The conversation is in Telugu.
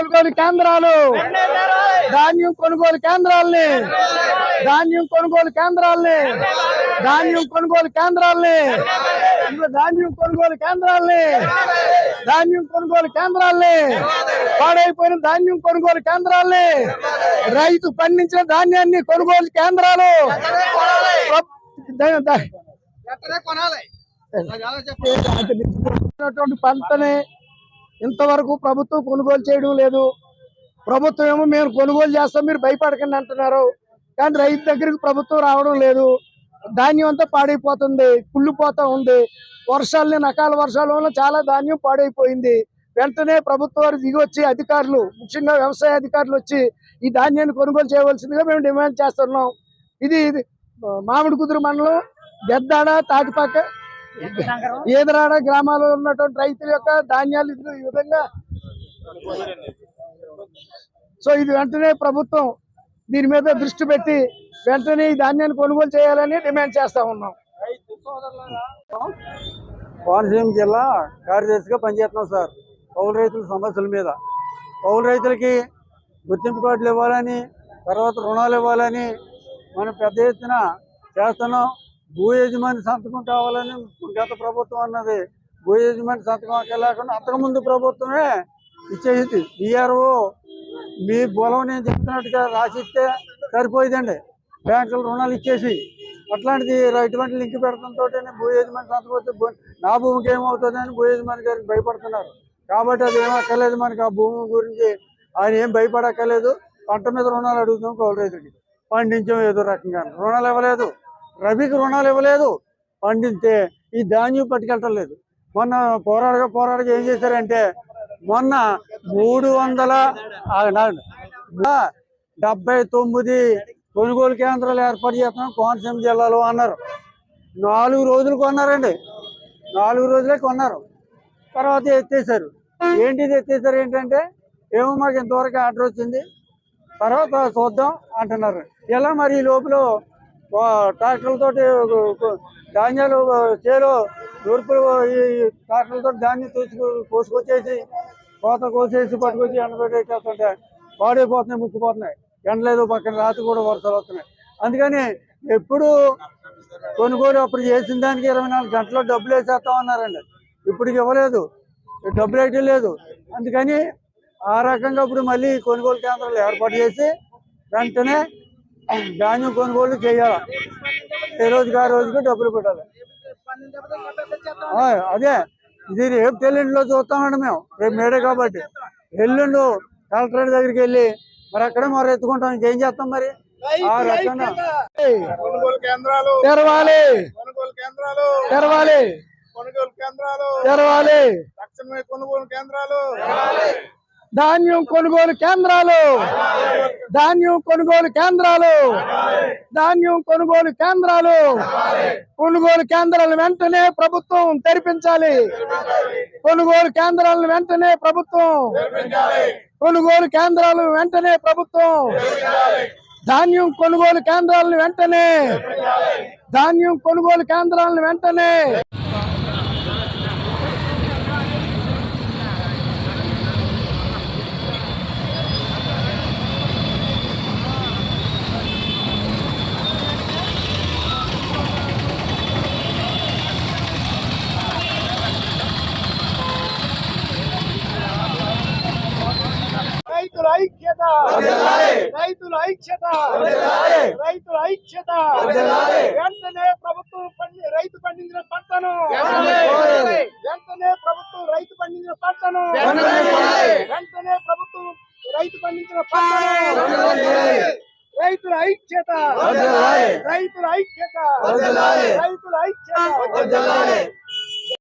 కొనుగోలు కేంద్రాలు. ధాన్యం కొనుగోలు కేంద్రాలని. ధాన్యం కొనుగోలు కేంద్రాలని. ధాన్యం కొనుగోలు కేంద్రాలని. ధాన్యం కొనుగోలు కేంద్రాలని. ధాన్యం కొనుగోలు కేంద్రాలని. పాడైపోయిన ధాన్యం కొనుగోలు కేంద్రాలని. రైతు పండించిన ధాన్యాన్ని కొనుగోలు కేంద్రాలు. పంటని ఇంతవరకు ప్రభుత్వం కొనుగోలు చేయడం లేదు. ప్రభుత్వం ఏమో మేము కొనుగోలు చేస్తాం మీరు భయపడకండి అంటున్నారు. కానీ రైతు దగ్గరికి ప్రభుత్వం రావడం లేదు. ధాన్యం అంతా పాడైపోతుంది కుళ్ళిపోతూ ఉంది. వర్షాలని నకాల వర్షాల వల్ల చాలా ధాన్యం పాడైపోయింది. వెంటనే ప్రభుత్వం వారు దిగి అధికారులు ముఖ్యంగా వ్యవసాయ అధికారులు వచ్చి ఈ ధాన్యాన్ని కొనుగోలు చేయవలసిందిగా మేము డిమాండ్ చేస్తున్నాం. ఇది ఇది, మామిడి కుదురు మండలం గెద్దాడ తాటిపాక ఈదరాడ గ్రామాల్లో ఉన్నటువంటి రైతుల యొక్క ధాన్యాలు ఈ విధంగా? సో ఇది వెంటనే ప్రభుత్వం దీని మీద దృష్టి పెట్టి వెంటనే ఈ ధాన్యాన్ని కొనుగోలు చేయాలని డిమాండ్ చేస్తా ఉన్నాం. కోనసీమ జిల్లా కార్యదర్శిగా పనిచేస్తున్నాం సార్ కౌలు రైతుల సమస్యల మీద. కౌలు రైతులకి గుర్తింపు కార్డులు ఇవ్వాలని తర్వాత రుణాలు ఇవ్వాలని మనం పెద్ద ఎత్తున చేస్తున్నాం. భూ యజమాని సంతకం కావాలని గత ప్రభుత్వం అన్నది. భూ యజమాని సంతకం లేకుండా అంతకుముందు ప్రభుత్వమే ఇచ్చేసి ఈఆర్ఓ మీ బలం నేను చెప్తున్నట్టుగా రాసిస్తే సరిపోయిందండి. బ్యాంకులు రుణాలు ఇచ్చేసి. అట్లాంటిది ఇటువంటి లింక్ పెడతంతో భూ యజమాని సంతకం వస్తే నా భూమికి ఏమవుతుందని భూ యజమాని గారికి భయపడుతున్నారు. కాబట్టి అది ఏమక్కర్లేదు మనకి ఆ భూమి గురించి. ఆయన ఏం భయపడక్కర్లేదు. పంట మీద రుణాలు అడుగుతాం కౌలు రైతుడికి పండించాం ఏదో రకంగా. రుణాలు ఇవ్వలేదు. రబీకి రుణాలు ఇవ్వలేదు. పండితే ఈ ధాన్యం పట్టుకెళ్ళటం లేదు. మొన్న పోరాడగా పోరాడగా ఏం చేశారంటే మొన్న మూడు వందల డెబ్బై తొమ్మిది కొనుగోలు కేంద్రాలు ఏర్పాటు చేస్తున్నాం కోనసీమ జిల్లాలో అన్నారు. నాలుగు రోజులు కొన్నారండి. నాలుగు రోజులే కొన్నారు. తర్వాత ఎత్తేసారు. ఏంటిది ఎత్తేసారు ఏంటంటే ఏమో మాకు ఇంతవరకు ఆర్డర్ వచ్చింది. తర్వాత చూద్దాం అంటున్నారు. ఇలా మరి ఈ లోపల ట్రాక్టర్లతోటి ధాన్యాలు చేలో నూర్పులు ఈ ట్రాక్టర్లతో ధాన్యం తీసుకు కోసుకొచ్చేసి కోత కోసేసి పట్టుకొచ్చి ఎండబెట్టేస్తుంటే పాడైపోతున్నాయి ముక్కిపోతున్నాయి ఎండలేదు పక్కన రాత్రి కూడా వర్షాలు వస్తున్నాయి. అందుకని ఎప్పుడు కొనుగోలు అప్పుడు చేసిన దానికి ఇరవై నాలుగు గంటల్లో డబ్బులు వేసేస్తామన్నారండి ఇప్పుడు ఇవ్వలేదు. డబ్బులు వేయటం లేదు. అందుకని ఆ రకంగా ఇప్పుడు మళ్ళీ కొనుగోలు కేంద్రాలు ఏర్పాటు చేసి వెంటనే ధాన్యం కొనుగోలు చేయాలి? ఏ రోజుకి ఆ రోజుకి డబ్బులు పెట్టాలి. ఆ, అదే. ఇది రేపు తెల్లుండిలో చూస్తామండి మేము. రేపు మేడే కాబట్టి. ఎల్లుండు కలెక్టరేట్ దగ్గరికి వెళ్ళి మరి అక్కడే మరి ఎత్తుకుంటాం. ఇంకేం చేస్తాం మరి? ఆ రకంగా. కొనుగోలు కేంద్రాలు. తెరవాలి. కొనుగోలు కేంద్రాలు. తెరవాలి. కొనుగోలు కేంద్రాలు. తెరవాలి. కొనుగోలు కేంద్రాలు. ధాన్యం కొనుగోలు కేంద్రాలు. ధాన్యం కొనుగోలు కేంద్రాలు. ధాన్యం కొనుగోలు కేంద్రాలు. కొనుగోలు కేంద్రాలను వెంటనే ప్రభుత్వం తెరిపించాలి. కొనుగోలు కేంద్రాలను వెంటనే ప్రభుత్వం కొనుగోలు కేంద్రాలు వెంటనే ప్రభుత్వం ధాన్యం కొనుగోలు కేంద్రాలను వెంటనే ధాన్యం కొనుగోలు కేంద్రాలను వెంటనే రైతుల ఐక్యత! రైతుల ఐక్యత! రైతుల ఐక్యత! వెంటనే ప్రభుత్వం రైతు పండించిన పంటను! వెంటనే ప్రభుత్వం రైతు పండించిన పంటను! వెంటనే ప్రభుత్వం రైతు పండించిన పంటను! రైతుల ఐక్యత! రైతుల ఐక్యత! రైతుల ఐక్యత!